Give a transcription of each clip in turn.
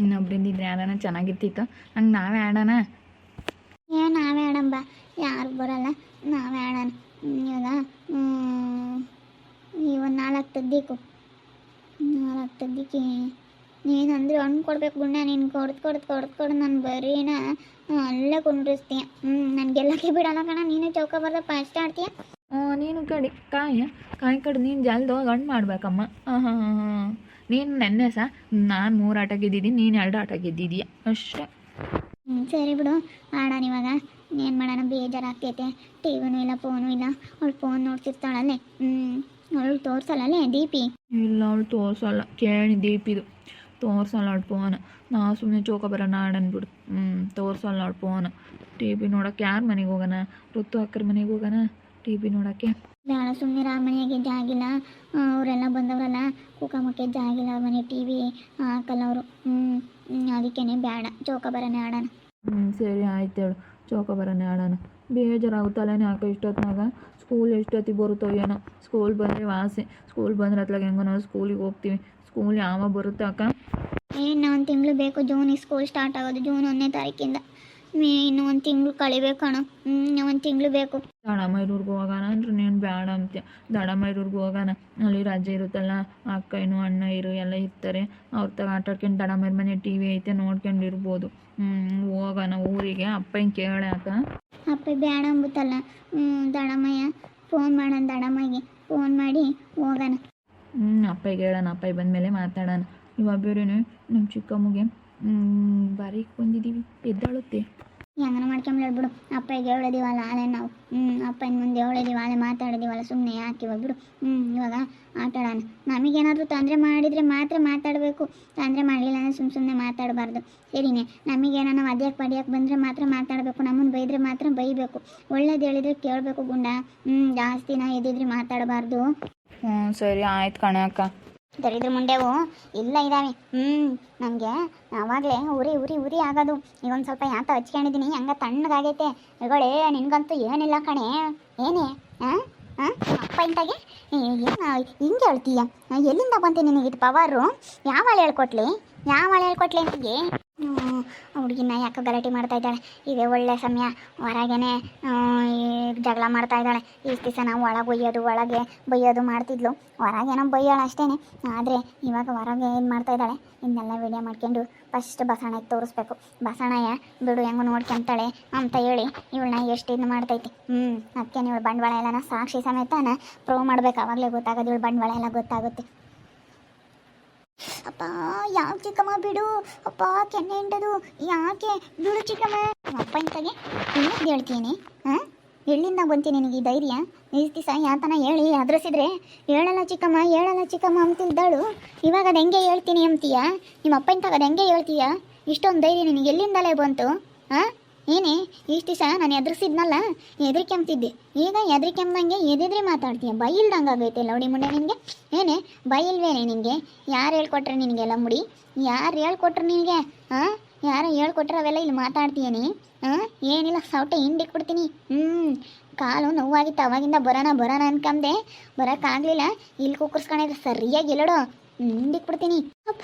ಇನ್ನೊಬ್ರಿಂದ ಆಡೋಣ ಯಾರನ ಚೆನ್ನಾಗಿರ್ತಿತ್ತು. ಹಂಗೆ ನಾವೇ ಆಡೋಣ ಏ ನಾವೇ ಆಡಂಬ ಯಾರು ಬರಲ್ಲ ನಾವೇ ಆಡೋಣ ಇವಾಗ ಇವನ್ ನಾಲ್ಕು ತದ್ದಿಕ್ಕು. ನಾಲ್ಕು ತೆಗ್ದಿಕ್ಕೆ ನೀನಂದ್ರೆ ಹಣ್ಣು ಕೊಡ್ಬೇಕು ಗುಣ ನೀನು ಕೊಡ್ದು ಕೊಡ್ದು ಕೊಡ್ದು ಕೊಡು ನಾನು ಬರೀನ ಅಲ್ಲೇ ಕುಂಡ್ರಿಸ್ತೀಯ ಹ್ಞೂ ನಾನು ಗೆಲ್ಲಕ್ಕೆ ಬಿಡಲ್ಲ ಕಣ ನೀನು ಚೌಕ ಬರ್ದ ಫಸ್ಟ್ ಆಡ್ತೀಯ ನೀನು ಕಡಿ ಕಾಯಿ ಕಾಯಿ ಕಡ್ದು ನೀನು ಜಲ್ದಿ ಹಣ್ಣು ಮಾಡ್ಬೇಕಮ್ಮ. ಹಾಂ ಹಾಂ ಹಾಂ ಹಾಂ. ನೀನು ನೆನ್ನೆ ಸಹ ನಾನು ಮೂರು ಆಟ ಗೆದ್ದಿದ್ದೀನಿ ನೀನು ಎರಡು ಆಟ ಗೆದ್ದಿದ್ದೀಯ? ಅಷ್ಟೇ. ಹ್ಞೂ ಸರಿ ಬಿಡು. ಆಡೋಣ ಇವಾಗ ಏನು ಮಾಡೋಣ? ಬೇಜಾರಾಗ್ತೈತೆ. ಟಿ ವಿನೂ ಇಲ್ಲ ಫೋನು ಇಲ್ಲ. ಅವಳು ಫೋನ್ ನೋಡ್ತಿರ್ತಾಳಲ್ಲೇ. ಹ್ಞೂ ಅವಳು ತೋರ್ಸಲ್ಲೇ ದೀಪಿ? ಇಲ್ಲ ಅವಳು ತೋರ್ಸಲ್ಲ. ಕೇಳಿ ದೀಪಿದು. ತೋರ್ಸಲ್ಲ ಅವಳು ಫೋನ್. ನಾವು ಸುಮ್ಮನೆ ಚೌಕ ಬರೋಣ ಆಡನ್ಬಿಡು ಹ್ಞೂ ತೋರ್ಸಲ್ಲ ಅವಳು ಫೋನ್. ಟಿ ವಿ ನೋಡೋಕೆ ಯಾರ ಮನೆಗೆ ಹೋಗೋಣ? ಋತು ಅಕ್ಕರ ಮನೆಗೆ ಹೋಗೋಣ? ಟಿ ವಿ ನೋಡೋಕ್ಕೆ. ಬೇಡ ಸುಮ್ಮನೆ ಆ ಮನೆಗೆ ಜಾಗಿಲ್ಲ ಅವರೆಲ್ಲ ಬಂದವರಲ್ಲ ಕುಕಮಕ್ಕೆ ಜಾಗಿಲ್ಲ ಅವ್ರ ಮನೆ ಟಿ ವಿ ಹಾಕಲ್ಲ ಅವರು. ಹ್ಞೂ ಅದಕ್ಕೇನೆ ಬೇಡ ಚೌಕ ಬರೋಣ ಆಡೋಣ. ಹ್ಞೂ ಸರಿ ಆಯ್ತು ಹೇಳು ಚೌಕ ಬರೋಣ ಆಡೋಣ. ಬೇಜಾರಾಗುತ್ತಲ್ಲೇ ಯಾಕೆ ಇಷ್ಟೊತ್ತಿನಾಗ ಸ್ಕೂಲ್ ಎಷ್ಟೊತ್ತಿಗೆ ಬರುತ್ತೋ ಏನೋ. ಸ್ಕೂಲ್ ಬಂದರೆ ವಾಸಿ ಸ್ಕೂಲ್ ಬಂದ್ರೆ ಅತ್ಲಾಗ ಹೆಂಗೋ ನಾವು ಸ್ಕೂಲಿಗೆ ಹೋಗ್ತೀವಿ. ಸ್ಕೂಲ್ ಯಾವಾಗ ಬರುತ್ತೆ ಅಕ್ಕ? ಏನು ಒಂದು ತಿಂಗಳು ಬೇಕು ಜೂನಿಗೆ ಸ್ಕೂಲ್ ಸ್ಟಾರ್ಟ್ ಆಗೋದು ಜೂನ್ ಒಂದನೇ ತಾರೀಕಿಂದ. ಇನ್ನೂ ಇನ್ನು ಒಂದು ತಿಂಗಳು ಕಳಿಬೇಕು ಕಣ ಹ್ಞೂ ಒಂದು ತಿಂಗಳು ಬೇಕು. ದಡಮೈರೂರ್ಗೆ ಹೋಗೋಣ ಅಂದ್ರೆ ನೀನು ಬೇಡ ಅಂತೀಯ. ದಡಮೈರೂರ್ಗೆ ಹೋಗೋಣ ಅಲ್ಲಿ ರಜೆ ಇರುತ್ತಲ್ಲ ಅಕ್ಕಯ್ಯನು ಅಣ್ಣ ಇರು ಎಲ್ಲ ಇರ್ತಾರೆ. ಅವ್ರ ತಗ ಆಟ ಆಡ್ಕೊಂಡು ದಡಮೈರ ಮನೆ ಟಿ ವಿ ಐತೆ ನೋಡ್ಕೊಂಡು ಇರ್ಬೋದು ಹೋಗೋಣ ಊರಿಗೆ ಅಪ್ಪನ ಕೇಳ ಅಕ್ಕ ಅಪ್ಪ ಬೇಡ ಅಂಬುತ್ತಲ್ಲ. ದಡಮಯ್ಯ ಫೋನ್ ಮಾಡೋಣ ದಡಮ್ಮಗೆ ಫೋನ್ ಮಾಡಿ ಹೋಗೋಣ ಹ್ಞೂ ಅಪ್ಪಗೆ ಹೇಳೋಣ ಬಂದ ಬಂದಮೇಲೆ ಮಾತಾಡೋಣ. ಇವಾಗ ಬೇರೆ ನಮ್ಮ ಚಿಕ್ಕಮ್ಮಗೆ ಬಾರಿಗೆ ಬಂದಿದ್ದೀವಿ ಎದ್ದಾಳುತ್ತೆ. ಹೆಂಗನ ಮಾಡ್ಕೊಂಬಿಡ ಬಿಡು ಅಪ್ಪಗೆ ಹೇಳಿದೀವಲ್ಲ ಅಲ್ಲೇ ನಾವು. ಹ್ಞೂ ಅಪ್ಪನ ಮುಂದೆ ಹೇಳಿದೀವಿ ಅಲ್ಲೇ ಮಾತಾಡಿದೀವಲ್ಲ ಸುಮ್ಮನೆ ಯಾಕೆ ಇವಾಗ ಬಿಡು ಹ್ಞೂ ಇವಾಗ ಆಟ ಆಡೋಣ. ನಮಗೇನಾದರೂ ತೊಂದರೆ ಮಾಡಿದರೆ ಮಾತ್ರ ಮಾತಾಡಬೇಕು. ತೊಂದರೆ ಮಾಡಲಿಲ್ಲ ಅಂದರೆ ಸುಮ್ಮ ಸುಮ್ಮನೆ ಮಾತಾಡಬಾರ್ದು. ಸರಿನೇ? ನಮಗೇನೋ ನಾವು ಅದ್ಯಾಕೆ ಪಡ್ಯಕ್ಕೆ ಬಂದರೆ ಮಾತ್ರ ಮಾತಾಡಬೇಕು. ನಮ್ಮನ್ನು ಬೈದರೆ ಮಾತ್ರ ಬೈಬೇಕು. ಒಳ್ಳೇದು ಹೇಳಿದ್ರೆ ಕೇಳಬೇಕು ಗುಂಡ. ಹ್ಞೂ ಜಾಸ್ತಿ ನಾ ಎದ್ದಿದ್ರೆ ಮಾತಾಡಬಾರ್ದು. ಹ್ಞೂ ಸರಿ, ಆಯ್ತು ಕಣ ಅಕ್ಕ. ದರಿದ್ರ ಮುಂಡೆವು ಇಲ್ಲ ಇದಾವೆ. ಹ್ಞೂ ನನಗೆ ಆವಾಗಲೇ ಉರಿ ಉರಿ ಉರಿ ಆಗೋದು. ಈಗ ಒಂದು ಸ್ವಲ್ಪ ಯಾತ ಹಚ್ಕೊಂಡಿದ್ದೀನಿ ಹಂಗೆ ತಣ್ಣಗಾಗೈತೆ. ಇಗಳೇ, ನಿನಗಂತೂ ಏನಿಲ್ಲ ಕಣೆ. ಏನೇ? ಹಾಂ ಹಾಂ ಅಪ್ಪ ಇಂತಾಗೆ? ಹಿಂಗೆ ಹೇಳ್ತೀಯ? ಎಲ್ಲಿಂದ ಬಂತೆ ನಿನಗೆ ಇದು ಪವರು? ಯಾವಳು ಹೇಳ್ಕೊಟ್ಲಿ? ಯಾವಳು ಹೇಳ್ಕೊಟ್ಲಿ ನಿನಗೆ? ಹುಡುಗಿನ ಯಾಕೋ ಗಲಾಟೆ ಮಾಡ್ತಾ ಇದ್ದಾಳೆ? ಇದೇ ಒಳ್ಳೆ ಸಮಯ. ಹೊರಗೇನೆ ಜಗಳ ಮಾಡ್ತಾ ಇದ್ದಾಳೆ. ಇಷ್ಟು ದಿವಸ ನಾವು ಒಳಗೆ ಒಯ್ಯೋದು, ಒಳಗೆ ಬೈಯೋದು ಮಾಡ್ತಿದ್ಲು. ಹೊರಗೇನೋ ಬೈಯೋಳು ಅಷ್ಟೇ ಆದರೆ ಇವಾಗ ಹೊರಗೆ ಏನು ಮಾಡ್ತಾ ಇದ್ದಾಳೆ? ಇನ್ನೆಲ್ಲ ವಿಡಿಯೋ ಮಾಡ್ಕೊಂಡು ಫಸ್ಟ್ ಬಸವಣ್ಣಗೆ ತೋರಿಸ್ಬೇಕು. ಬಸವಣ್ಣಯ್ಯ ಬಿಡು, ಹೆಂಗೋ ನೋಡ್ಕೊಂತಾಳೆ ಅಂತ ಹೇಳಿ ಇವಳನ್ನ ಎಷ್ಟು ಇದು ಮಾಡ್ತೈತಿ. ಹ್ಞೂ ಅದಕ್ಕೆ ಇವಳು ಬಂಡವಾಳ ಎಲ್ಲನ ಸಾಕ್ಷಿ ಸಮೇತನ ಪ್ರೂವ್ ಮಾಡ್ಬೇಕು. ಆವಾಗಲೇ ಗೊತ್ತಾಗೋದು ಇವಳು ಬಂಡವಾಳ ಎಲ್ಲ ಗೊತ್ತಾಗುತ್ತೆ. ಅಪ್ಪ ಯಾಕೆ ಚಿಕ್ಕಮ್ಮ ಬಿಡು. ಅಪ್ಪ, ಕೆನ್ನೆ ಹಿಂಡದು. ಯಾಕೆ? ಬಿಡು ಚಿಕ್ಕಮ್ಮ. ಅಪ್ಪ ಇಂತಾಗೆ ಇನ್ನೊಂದು ಹೇಳ್ತೀನಿ, ಹಾಂ? ಎಲ್ಲಿಂದ ಬಂತೀನಿ ನಿನಗೆ ಈ ಧೈರ್ಯ? ಇಷ್ಟು ದಿವಸ ಯಾತನ ಹೇಳಿ ಅದ್ರಸಿದ್ರೆ ಹೇಳಲ್ಲ ಚಿಕ್ಕಮ್ಮ ಹೇಳಲ್ಲ ಚಿಕ್ಕಮ್ಮ ಅಂತಿದ್ದಾಳು. ಇವಾಗ ಅದು ಹೆಂಗೆ ಹೇಳ್ತೀನಿ ಅಂತೀಯ? ನಿಮ್ಮ ಅಪ್ಪ ಇಂತಾಗ ಅದು ಹೆಂಗೆ ಹೇಳ್ತೀಯ? ಇಷ್ಟೊಂದು ಧೈರ್ಯ ನಿನಗೆ ಎಲ್ಲಿಂದಲೇ ಬಂತು, ಹಾಂ? ಏನೇ, ಇಷ್ಟು ದಿವಸ ನಾನು ಎದುರಿಸಿದ್ನಲ್ಲ ಎದ್ರಿಕೆಂಬ್ತಿದ್ದೆ ಈಗ ಎದ್ರಿಕೆಂಬಂಗೆ ಎದಿದ್ರೆ ಮಾತಾಡ್ತೀಯ? ಬೈಲ್ದಂಗೆ ಆಗೈತೆ ಲೌಡಿ ಮುಂಡೆ ನಿನಗೆ? ಏನೇ ಬೈಲ್ವೇನೆ ನಿನಗೆ? ಯಾರು ಹೇಳ್ಕೊಟ್ರೆ ನಿನಗೆಲ್ಲ ಮುಡಿ? ಯಾರು ಹೇಳ್ಕೊಟ್ರು ನಿನಗೆ? ಹಾಂ ಯಾರು ಹೇಳ್ಕೊಟ್ರೆ ಅವೆಲ್ಲ ಇಲ್ಲಿ ಮಾತಾಡ್ತೀಯನಿ ಹಾಂ ಏನಿಲ್ಲ, ಸೌಟೆ ಹಿಂಡಿಕ್ಬಿಡ್ತೀನಿ ಹ್ಞೂ ಕಾಲು ನೋವಾಗಿತ್ತು, ಅವಾಗಿಂದ ಬರೋಣ ಬರೋಣ ಅನ್ಕಂದೆ. ಬರೋಕ್ಕಾಗಲಿಲ್ಲ ಇಲ್ಲಿ ಕುಕ್ಕರ್ಸ್ಕೊಂಡಿದ್ರೆ ಸರಿಯಾಗಿ ಎಲ್ಲೋಡು ಹಿಂಡಿಕ್ಬಿಡ್ತೀನಿ ಅಪ್ಪ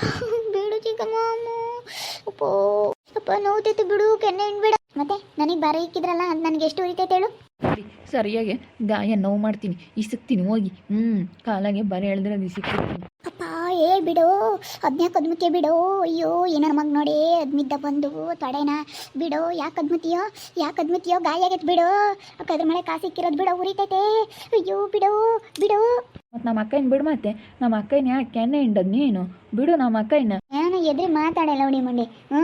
ಬಿಡು ಚಿಕ್ಕಮ್ಮ ಅಪ್ಪ ಅಪ್ಪೋ ಅಪ್ಪ ನೋವ್ತೈತೆ ಬಿಡು, ಕೆನ್ನೆ ಹಿಂಡ್ಬೇಡ. ಮತ್ತೆ ನನಗೆ ಬರ ಇಕ್ಕಿದ್ರಲ್ಲ ಅದು ನನಗೆ ಎಷ್ಟು ಉರಿತೈತೆ ಹೇಳು. ನೋಡಿ ಸರಿಯಾಗಿ ಗಾಯ ನೋವು ಮಾಡ್ತೀನಿ. ಇಸಕ್ತೀನಿ ಹೋಗಿ. ಹ್ಞೂ ಕಾಲಾಗೆ ಬರ ಹೇಳಿದ್ರೆ ಅದು ಇಸಿಕ್ತೀನಿ. ಅಪ್ಪ ಏ ಬಿಡು ಅದ್ನ್ಯಾಕೆ ಅದ್ಮುತ್ತೆ ಬಿಡು. ಅಯ್ಯೋ ಏನಾರ ಮಗ ನೋಡಿ ಅದ್ಮಿದ್ದ ಬಂದು ತಡೆನ. ಬಿಡು ಯಾಕೆ ಅದ್ಮುತ್ತೀಯೋ ಯಾಕೆ ಅದ್ಮುತ್ತೀಯೋ ಗಾಯ ಆಗೈತೆ ಬಿಡು. ಅದ್ರ ಮಳೆ ಕಾಸಿಕ್ಕಿರೋದು ಬಿಡು ಉರಿತೈತೆ. ಅಯ್ಯೋ ಬಿಡು ಬಿಡು. ಮತ್ತೆ ನಮ್ಮ ಅಕ್ಕನ ಬಿಡು ಮತ್ತೆ. ನಮ್ಮ ಅಕ್ಕನ ಯಾಕೆ ಕೆನ್ನೆ ಹಿಂಡದ್ ನೀನು ಬಿಡು ನಮ್ಮ ಅಕ್ಕನ ಎದ್ರಿ ಮಾತಾಡಲ್ಲ ಲವಣಿ ಮಂಡಿ. ಹ್ಞೂ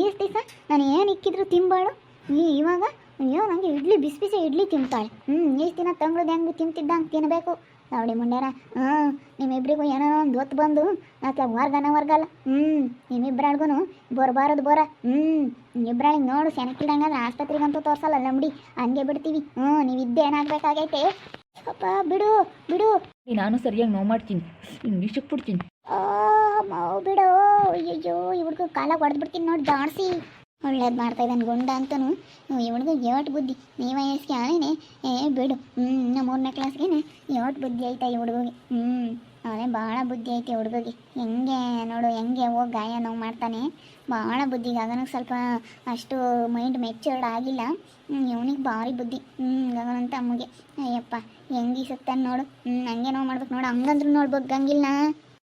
ಈಷ್ಟು ದಿವಸ ನಾನು ಏನು ಇಕ್ಕಿದ್ರು ತಿಂಬಾಳು? ಈ ಇವಾಗ? ಅಯ್ಯೋ ನನಗೆ ಇಡ್ಲಿ ಬಿಸಿ ಬಿಸಿ ಇಡ್ಲಿ ತಿಂತಾಳೆ. ಹ್ಞೂ ಈಷ್ಟು ದಿನ ತಂಗ್ಳದ್ದು ಹೆಂಗೆ ತಿಂತಿದ್ದಂಗೆ ತಿನ್ನಬೇಕು ಲವಣಿ ಮಂಡ್ಯಾರ ಹ್ಞೂ ನಿಮ್ಮಿಬ್ರಿಗೂ ಏನೋ ಒಂದು ಹೊತ್ತು ಬಂದು ಅಥವಾ ವರ್ಗನ ವರ್ಗಲ್ಲ. ಹ್ಞೂ ನಿಮ್ಮಿಬ್ಬರಾಳ್ಗೂ ಬರಬಾರದು ಬೋರ. ಹ್ಞೂ ಇಬ್ಬರಾಳಿಗೆ ನೋಡು ಸೆನಕ್ಕಿಲ್ದಂಗೆ ಆಸ್ಪತ್ರೆಗಂತೂ ತೋರಿಸಲ್ಲ ನಂಬಿ ಹಂಗೆ ಬಿಡ್ತೀವಿ. ಹ್ಞೂ ನೀವು ಇದ್ದೇ ಏನಾಗಬೇಕಾಗೈತೆ? ಅಪ್ಪ ಬಿಡು ಬಿಡು. ನಾನು ಸರಿಯಾಗಿ ನೋವು ಮಾಡ್ತೀನಿ. ಹಿಂಗೆ ಇಸಕ್ಬಿಡ್ತೀನಿ ಮಾವು ಬಿಡು. ಅಯ್ಯೋ ಇವ್ಳಿಗೂ ಕಾಲ ಹೊಡೆದ್ಬಿಡ್ತೀನಿ ನೋಡಿ ಜಾಡ್ಸಿ ಒಳ್ಳೇದು ಮಾಡ್ತಾ ಇದ್ದಾನೆ ಗುಂಡ ಅಂತನು. ಇವಳಿಗೂ ಏಟ್ ಬುದ್ಧಿ. ನೀವು ವಯಸ್ಸಿಗೆ ಏ, ಬಿಡು. ಹ್ಞೂ ನಮ್ಮ ಮೂರನೇ ಕ್ಲಾಸ್ಗೇನೆ ಏಟ್ ಬುದ್ಧಿ ಐತೆ ಈ ಹುಡುಗಿಗೆ. ಹ್ಞೂ ಅವನೇ ಭಾಳ ಬುದ್ಧಿ ಐತೆ ಹುಡುಗಿಗೆ. ಹೆಂಗೆ ನೋಡು, ಹೆಂಗೆ ಹೋಗಿ ಗಾಯ ನೋವು ಮಾಡ್ತಾನೆ. ಭಾಳ ಬುದ್ಧಿಗೆ ಗಗನಿಗೆ ಸ್ವಲ್ಪ ಅಷ್ಟು ಮೈಂಡ್ ಮೆಚ್ಯೂರ್ಡ್ ಆಗಿಲ್ಲ. ಇವನಿಗೆ ಭಾರಿ ಬುದ್ಧಿ. ಹ್ಞೂ ಗಗನಂತ ಅಮ್ಮಗೆ. ಅಯ್ಯಪ್ಪ, ಹೆಂಗೆ ಸುತ್ತಾನೆ ನೋಡು. ಹ್ಞೂ ಹಂಗೆ ನೋವು ಮಾಡ್ಬೇಕು ನೋಡು. ಹಂಗಂದ್ರೂ ನೋಡ್ಬೇಕು ಗಂಗಿಲ್ಲ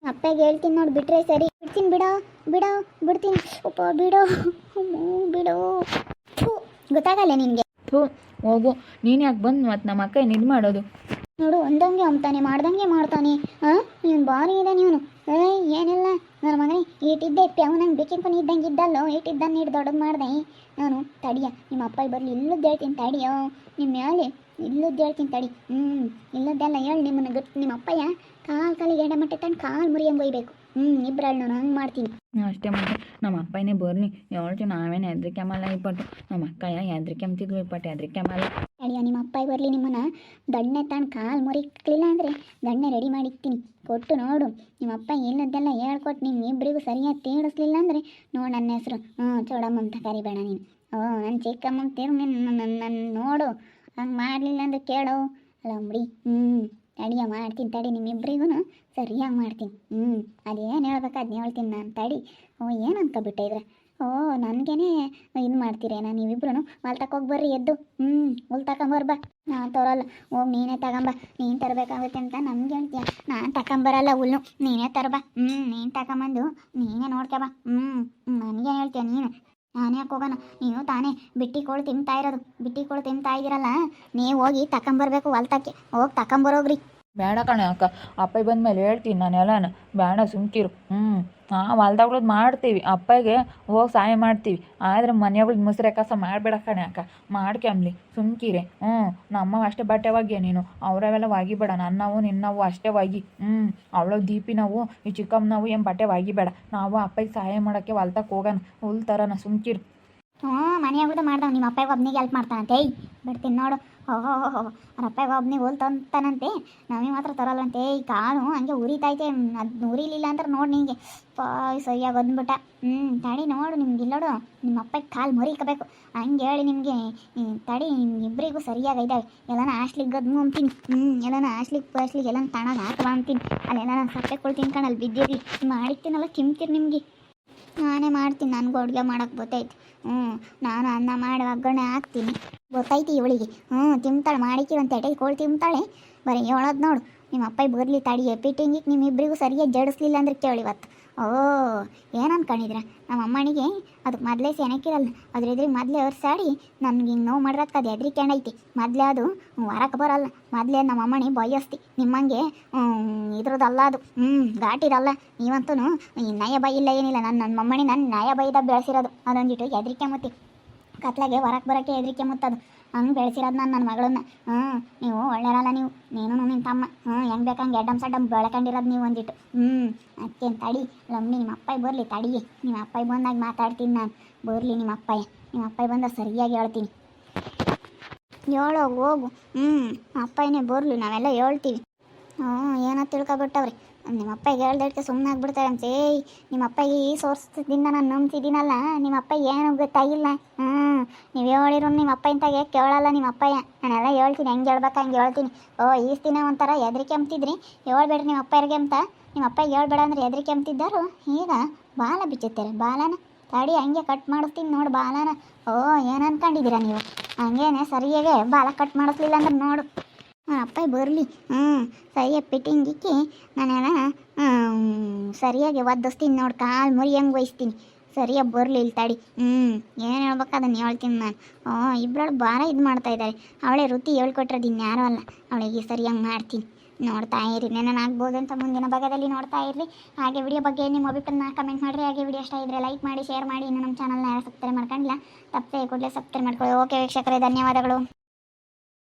ಅಪ್ಪಗೆ ಹೇಳ್ತೀನಿ ನೋಡಿ ಬಿಟ್ರೆ ಸರಿ. ಬಿಡ್ತೀನಿ ಬಿಡೋ ಬಿಡೋ ಬಿಡ್ತೀನಿ. ಒಪ್ಪ ಬಿಡೋ. ಅಮ್ಮೋ, ಬಿಡೋ. ಥೂ ಗೊತ್ತಾಗಲ್ಲ ನಿನಗೆ. ಥೂ ಹೋಗು. ನೀನು ಯಾಕೆ ಬಂದು ಮತ್ತು ನಮ್ಮ ಅಕ್ಕ ಏನು ಇದು ಮಾಡೋದು? ನೋಡು ಒಂದಂಗೆ ಅಂತಾನೆ ಮಾಡ್ದಂಗೆ ಮಾಡ್ತಾನೆ. ಹಾಂ ಇವನು ಭಾರಿ ಇದೆ ನೀನು ಏಯ್, ಏನಿಲ್ಲ. ನನ್ನ ಮಗನೇ ಈಟಿದ್ದೆ ಅವ್ನು ನಂಗೆ ಬೇಕಿಂಪನಿ ಇದ್ದಂಗೆ ಇದ್ದಲ್ಲೋ ಈಟಿದ್ದ ನೀಡಿ ದೊಡ್ಡದು ಮಾಡ್ದೆ. ನಾನು, ತಡಿಯ, ನಿಮ್ಮ ಅಪ್ಪ ಬರಲಿ ಇಲ್ಲದ್ದು ಹೇಳ್ತೀನಿ ತಡಿಯೋ. ನಿಮ್ಮ ಮ್ಯಾಲೆ ಇಲ್ಲದ್ದು ಹೇಳ್ತೀನಿ ತಡಿ. ಹ್ಞೂ ಇಲ್ಲದ್ದೆಲ್ಲ ಹೇಳಿ ನಿಮ್ಮನ್ನು ಗಟ್ ನಿಮ್ಮ ಅಪ್ಪಯ್ಯ ಕಾಲು ಕಾಲಿಗೆ ಎಡ ಮಟ್ಟ ತಂದು ಕಾಲು ಮುರಿಯಂಗೆ ಒಯ್ಬೇಕು. ಹ್ಞೂ ಇಬ್ಬರಲ್ಲಿ ನಾನು ಹಂಗೆ ಮಾಡ್ತೀನಿ. ಅಷ್ಟೇ ಮತ್ತೆ ನಮ್ಮ ಅಪ್ಪನೇ ಬರ್ನಿ ಹೇಳ್ತೀವಿ ನಾವೇನು ಹೆದ್ರಿಕೆ ಮಲ್ಲ ಇಪ್ಪಟ್ಟು ನಮ್ಮ ಅಕ್ಕಯ್ಯ ಹೆದ್ರಿಕೆ ಅಂತಿದ್ವು ಇಪ್ಪಟ್ಟು ಹೆದ್ರಿಕೆ ಅಪ್ಪ ಬರಲಿ ನಿಮ್ಮನ್ನ. ದಣ್ಣೆ ತಾನು ಕಾಲು ಮುರಿಕ್ಲಿಲ್ಲ ಅಂದರೆ ದಣ್ಣೆ ರೆಡಿ ಮಾಡಿಕ್ತೀನಿ ಕೊಟ್ಟು ನೋಡು. ನಿಮ್ಮಪ್ಪ ಇಲ್ಲದ್ದೆಲ್ಲ ಹೇಳ್ಕೊಟ್ಟು ನಿಮ್ಮ ಇಬ್ಬರಿಗೂ ಸರಿಯಾಗಿ ತೀಡಿಸ್ಲಿಲ್ಲ ಅಂದರೆ ನೋಡು ನನ್ನ ಹೆಸರು. ಹ್ಞೂ ಚೋಡಮ್ಮ ಅಂತ ಕರಿಬೇಡ ನೀನು. ಓ ನನ್ನ ಚಿಕ್ಕಮ್ಮ ತಿರು ನಿನ್ನ ನನ್ನ ನೋಡು. ಹಂಗೆ ಮಾಡಲಿಲ್ಲ ಅಂದರೆ ಕೇಳು. ಅಲ್ಲ ಅಂಬಡಿ ಹ್ಞೂ ತಡಿಯ ಮಾಡ್ತೀನಿ ತಡಿ ನಿಮ್ಮಿಬ್ಬರಿಗೂ ಸರಿಯಾಗಿ ಮಾಡ್ತೀನಿ. ಹ್ಞೂ ಅದೇನು ಹೇಳ್ಬೇಕು ಅದನ್ನ ಹೇಳ್ತೀನಿ ನಾನು ತಡಿ. ಓ ಏನು ಅಂತ ಇದ್ರೆ? ಓ, ನನಗೇನೆ ಇದು ಮಾಡ್ತೀರೇನ ನೀವಿಬ್ರು ಹೊಲ್ ತಕೋಗಿ ಬರ್ರಿ, ಎದ್ದು. ಹ್ಞೂ ಹುಲ್ ತಗೊಂಬರ್ಬಾ ನಾನು ತರೋಲ್ಲ. ಹೋಗಿ ನೀನೇ ತಗೊಂಬ ನೀನು ತರಬೇಕಾಗುತ್ತೆ ಅಂತ ನಮ್ಗೆ ಹೇಳ್ತೀಯ. ನಾನು ತಗೊಂಬರಲ್ಲ ಹುಲ್ಲು. ನೀನೇ ತರಬಾ ಹ್ಞೂ ನೀನು ತಗೊಂಬಂದು ನೀನೇ ನೋಡ್ಕೊಬಾ ಹ್ಞೂ ನನಗೆ ಹೇಳ್ತೀಯ ನೀನು? ನಾನು ಯಾಕೆ ಹೋಗೋಣ? ನೀವು ತಾನೇ ಬಿಟ್ಟಿ ಕೋಳು ತಿಂತಾ ಇರೋದು. ಬಿಟ್ಟಿ ಕೋಳು ತಿಂತಾ ಇದ್ದೀರಲ್ಲ, ನೀವು ಹೋಗಿ ತಗೊಂಬರ್ಬೇಕು ಹೊಲ್ತಕ್ಕೆ. ಹೋಗಿ ತಗೊಂಬರೋಗ್ರಿ ಬೇಡ ಕಣ ಅಕ್ಕ. ಅಪ್ಪ ಬಂದ್ಮೇಲೆ ಹೇಳ್ತೀನಿ ನಾನು ಎಲ್ಲಾನು. ಬೇಡ ಸುಮ್ಕಿರು. ಹ್ಞೂ ಹಾಂ ಹೊಲ್ದಾಗ್ಳದ್ ಮಾಡ್ತೀವಿ. ಅಪ್ಪಗೆ ಹೋಗಿ ಸಹಾಯ ಮಾಡ್ತೀವಿ. ಆದರೆ ಮನೆಯೊಳಗೆ ಮುಸ್ರೆ ಕಸ ಮಾಡಬೇಡ ಕಣೆ ಅಕ್ಕ. ಮಾಡ್ಕೊಂಬ್ಲಿ ಸುಮ್ಕಿರೆ. ಹ್ಞೂ ನಮ್ಮ ಅಷ್ಟೇ ಬಟ್ಟೆ ಒಗ್ಯ ನೀನು. ಅವರವೆಲ್ಲ ಒಗಿಬೇಡ. ನನ್ನವು ನಿನ್ನವು ಅಷ್ಟೇ ಒಗಿ. ಹ್ಞೂ ಅವಳು ದೀಪಿ ನಾವು ಈ ಚಿಕ್ಕಮ್ಮನವು ಏನು ಬಟ್ಟೆ ಒಗಿಬೇಡ. ನಾವು ಅಪ್ಪಗೆ ಸಹಾಯ ಮಾಡೋಕ್ಕೆ ಹೊಲ್ದಾಗ ಹೋಗೋಣ. ಹುಲ್ ಥರನ ಸುಮ್ಕಿರು. ಹ್ಞೂ ಮನೆಯಾಗುದು ಮಾಡ್ದವ ನಿಮ್ಮ ಅಪ್ಪಗೆ ಒಬ್ನಿಗೆ ಹೆಲ್ಪ್ ಮಾಡ್ತಾನಂತೆ. ಏಯ್, ಬಿಡ್ತೀನಿ ನೋಡು. ಓಹೋ, ಅವ್ರ ಅಪ್ಪಗೆ ಒಬ್ನಿಗೆ ಹೋಲ್ ತಂತಾನಂತೆ ನಮಗೆ ಮಾತ್ರ ತರಲ್ಲಂತೆ ಈ ಕಾಲು ಹಂಗೆ ಉರಿತೈತೆ ಅದು ಉರಿಲಿಲ್ಲ ಅಂದ್ರೆ ನೋಡಿ ಪಾಯ್, ಸರಿಯಾಗಿ ಬಂದ್ಬಿಟ್ಟ ಹ್ಞೂ ತಡಿ ನೋಡು ನಿಮ್ಗೆ ಇಲ್ಲೋಡು ನಿಮ್ಮ ಅಪ್ಪಗೆ ಕಾಲು ಮುರಿಕಬೇಕು ಹಂಗೆ ಹೇಳಿ ನಿಮಗೆ. ತಡಿ ನಿಮ್ಗಿಬ್ಬರಿಗೂ ಸರಿಯಾಗಿ ಇದ್ದಾವೆ ಎಲ್ಲನ ಹಾಸ್ಲಿಕ್ಕೆ ಗದ್ಮು ಅಂತೀನಿ ಹ್ಞೂ ಎಲ್ಲನ ಹಾಸ್ಲಿಕ್ಕೆ ಪಾಸ್ಲಿಗೆ ಎಲ್ಲನ ತಣಗ ಹಾಕಬಾ ಅಂತೀನಿ ಅಲ್ಲೆಲ್ಲ ಸಪ್ಪೆ ಕೊಳ್ತೀನಿ ಕಣ ಅಲ್ಲಿ ಬಿದ್ದಿರಿ ಮಾಡಿರ್ತೀನಲ್ಲ ತಿಂತೀರಿ ನಿಮಗೆ. ನಾನೇ ಮಾಡ್ತೀನಿ. ನನಗೂ ಅಡುಗೆ ಮಾಡೋಕೆ ಗೊತ್ತೈತೆ ಹ್ಞೂ ನಾನು ಅನ್ನ ಮಾಡಿ ಒಗ್ಗರಣೆ ಹಾಕ್ತೀನಿ. ಗೊತ್ತೈತಿ ಇವಳಿಗೆ ಹ್ಞೂ ತಿಂತಾಳೆ ಮಾಡಿಕಿ ಅಂತ ಹೇಳಿ ಕೋಳಿ ತಿಂತಾಳೆ. ಬರೀ ಹೇಳೋದು ನೋಡು, ನಿಮ್ಮ ಅಪ್ಪ ಬರ್ಲಿ ತಡಿ ಎಪಿಟಿಂಗಿಗೆ ನಿಮ್ಮಿಬ್ಬರಿಗೂ ಸರಿಯಾಗಿ ಜಡಿಸ್ಲಿಲ್ಲ ಅಂದ್ರೆ ಕೇಳಿ ಇವತ್ತು. ಓ, ಏನು ನಮ್ಮ ಅಮ್ಮನಿಗೆ ಅದಕ್ಕೆ ಮೊದಲೇ ಸೆನಕ್ಕಿರಲ್ಲ ಅದ್ರ ಎದುರಿಗೆ ಮೊದಲೇ ಸಾಡಿ ನನಗೆ ಹಿಂಗೆ ನೋವು ಮಾಡಿರತ್ತೆ ಅದು ಎದ್ರಿಕೆಂಡೈತಿ ಮೊದಲೇ ಅದು ಹೊರಕ್ಕೆ ಬರಲ್ಲ. ಮೊದಲೇ ನಮ್ಮ ಅಮ್ಮನಿ ಬಯಸ್ತಿ. ನಿಮ್ಮಂಗೆ ಇದ್ರದ್ದಲ್ಲ ಅದು. ಹ್ಞೂ ಘಾಟಿರಲ್ಲ. ನೀವಂತೂ ಈ ನಯ ಬೈ ಇಲ್ಲ ಏನಿಲ್ಲ. ನನ್ನ ನನ್ನ ಮಮ್ಮಣಿ ನನ್ನ ನಯ ಬೈದ ಬೆಳೆಸಿರೋದು. ಅದೊಂದಿಟ್ಟು ಹೆದರಿಕೆ ಮುತ್ತಿ. ಕತ್ಲಾಗೆ ಹೊರಕ್ಕೆ ಬರೋಕ್ಕೆ ಹೆದರಿಕೆ ಮುತ್ತದು ಹಂಗೆ ಬೆಳೆಸಿರೋದು ನಾನು ನನ್ನ ಮಗಳನ್ನ. ಹ್ಞೂ ನೀವು ಒಳ್ಳೆಯರಲ್ಲ ನೀವು. ನೀನು ನಿನ್ನ ತಮ್ಮ. ಹ್ಞೂ ಹೆಂಗೆ ಬೇಕಂಗೆ ಎಡ್ಡಮ್ ಸಡ್ಡಮ್ ಬೆಳ್ಕೊಂಡಿರೋದು ನೀವು ಒಂದಿಟ್ಟು. ಹ್ಞೂ ಅದಕ್ಕೆ ತಡಿ. ಲಮ್ಮಿ ನಿಮ್ಮ ಅಪ್ಪಾಯಿ ಬರಲಿ, ತಡಿ. ನಿಮ್ಮ ಅಪ್ಪಾಯಿ ಬಂದಾಗ ಮಾತಾಡ್ತೀನಿ ನಾನು. ಬರಲಿ ನಿಮ್ಮ ಅಪ್ಪಾಯಿ. ನಿಮ್ಮ ಅಪ್ಪಾಯಿ ಬಂದಾಗ ಸರಿಯಾಗಿ ಹೇಳ್ತೀನಿ. ಹೇಳೋ ಹೋಗು. ಹ್ಞೂ ಅಪ್ಪಾಯಿನೇ ಬರಲಿ, ನಾವೆಲ್ಲ ಹೇಳ್ತೀವಿ. ಹ್ಞೂ ಏನೋ ತಿಳ್ಕೊಬಿಟ್ಟವ್ರಿ. ನಿಮ್ಮ ಅಪ್ಪಗೆ ಹೇಳ್ದಕ್ಕೆ ಸುಮ್ಮನೆ ಆಗ್ಬಿಡ್ತಾರೆ ಅಂತ ಏಯ್, ನಿಮ್ಮ ಅಪ್ಪಗೆ ಈ ಸೋರ್ಸದಿಂದ ನಾನು ನಂಬ್ತಿದ್ದೀನಲ್ಲ, ನಿಮ್ಮ ಅಪ್ಪ ಏನು ಗೊತ್ತಾಗಿಲ್ಲ. ಹ್ಞೂ ನೀವು ಹೇಳಿರೋ ನಿಮ್ಮ ಅಪ್ಪ ಇಂತಾಗೆ ಕೇಳಲ್ಲ ನಿಮ್ಮ ಅಪ್ಪಯ್ಯ ನಾನೆಲ್ಲ ಹೇಳ್ತೀನಿ, ಹೆಂಗೆ ಹೇಳ್ಬೇಕು ಹಂಗೆ ಹೇಳ್ತೀನಿ. ಓ ಈಸ್ತಿನ ಒಂಥರ ಹೆದರಿಕೆ ಅಂಬ್ತಿದ್ರಿ ಹೇಳ್ಬೇಡ್ರಿ ನಿಮ್ಮ ಅಪ್ಪರಿಗೆ ಅಂತ. ನಿಮ್ಮ ಅಪ್ಪಗೆ ಹೇಳ್ಬೇಡ ಅಂದ್ರೆ ಹೆದರಿಕೆ ಅಂಬ್ತಿದ್ದಾರು ಈಗ ಬಾಲ ಬಿಚ್ಚುತ್ತಾರೆ, ಬಾಲನ. ತಡಿ, ಹಂಗೆ ಕಟ್ ಮಾಡಿಸ್ತೀನಿ ನೋಡಿ ಬಾಲನ. ಓ, ಏನು ಅನ್ಕೊಂಡಿದ್ದೀರಾ ನೀವು? ಹಂಗೇನೆ ಸರಿಯಾಗೆ ಬಾಲ ಕಟ್ ಮಾಡಿಸ್ಲಿಲ್ಲ ಅಂದ್ರೆ ನೋಡು. ಅಪ್ಪ ಬರಲಿ. ಹ್ಞೂ ಸರಿಯಾಗಿ ಫಿಟ್ಟಿಂಗ್ ಇಕ್ಕಿ ನಾನೆಲ್ಲ ಸರಿಯಾಗಿ ಒದ್ದಿಸ್ತೀನಿ ನೋಡಿ, ಕಾಲು ಮುರಿ ಹೆಂಗೆ ವಹಿಸ್ತೀನಿ ಸರಿಯಾಗಿ ಬರಲಿ ಇಲ್ಲಿ ತಡಿ. ಹ್ಞೂ ಏನು ಹೇಳ್ಬೇಕು ಅದನ್ನು ಹೇಳ್ತೀನಿ ನಾನು. ಹ್ಞೂ ಇಬ್ಬರಳು ಭಾರ ಇದು ಮಾಡ್ತಾ ಇದ್ದಾರೆ ಅವಳೇ ವೃತ್ತಿ ಹೇಳ್ಕೊಟ್ರದ್ದು ಇನ್ಯಾರೂ ಅಲ್ಲ. ಅವಳಿಗೆ ಸರಿಯಾಗಿ ಮಾಡ್ತೀನಿ. ನೋಡ್ತಾ ಇರಿ ನೆನ ಆಗ್ಬೋದು ಅಂತ ಮುಂದಿನ ಭಾಗದಲ್ಲಿ ನೋಡ್ತಾ ಇರಲಿ. ಹಾಗೆ ವಿಡಿಯೋ ಬಗ್ಗೆ ನಿಮ್ಮ ಅಭಿಪ್ರಾಯನ ಕಮೆಂಟ್ ಮಾಡಿರಿ. ಹಾಗೆ ವಿಡಿಯೋ ಇಷ್ಟ ಇದ್ದರೆ ಲೈಕ್ ಮಾಡಿ ಶೇರ್ ಮಾಡಿ. ಇನ್ನು ನಮ್ಮ ಚಾನಲ್ನ ಯಾರು ಸಬ್ಸ್ಕ್ರೈಬ್ ಮಾಡ್ಕೊಂಡಿಲ್ಲ ತಪ್ಪೇ ಕೂಡಲೇ ಸಬ್ಸ್ಕ್ರೈಬ್ ಮಾಡ್ಕೊಳ್ಳಿ. ಓಕೆ ವೀಕ್ಷಕರೇ, ಧನ್ಯವಾದಗಳು.